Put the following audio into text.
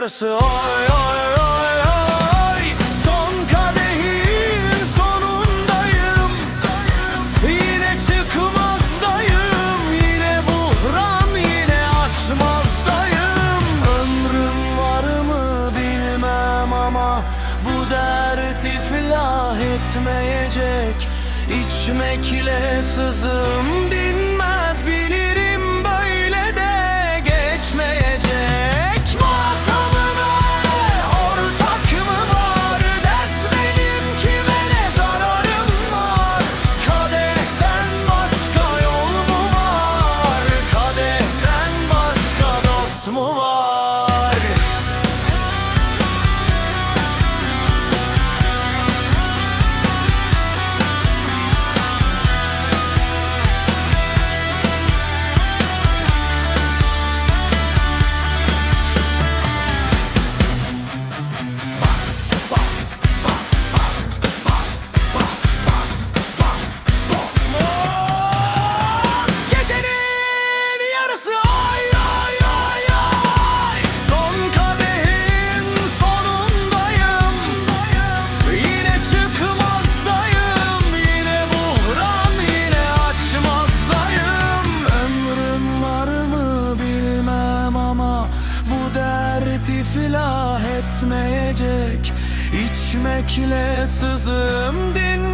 yarısı. Oy oy oy Son kadehin sonundayım. Yine çıkmazdayım. Yine buhran yine açmazdayım. Ömrüm var mı bilmem ama Bu dert iflah etmeyecek. İçmekle sızım dinmez mu var iflah etmeyecek. İçmekle sızım dinmez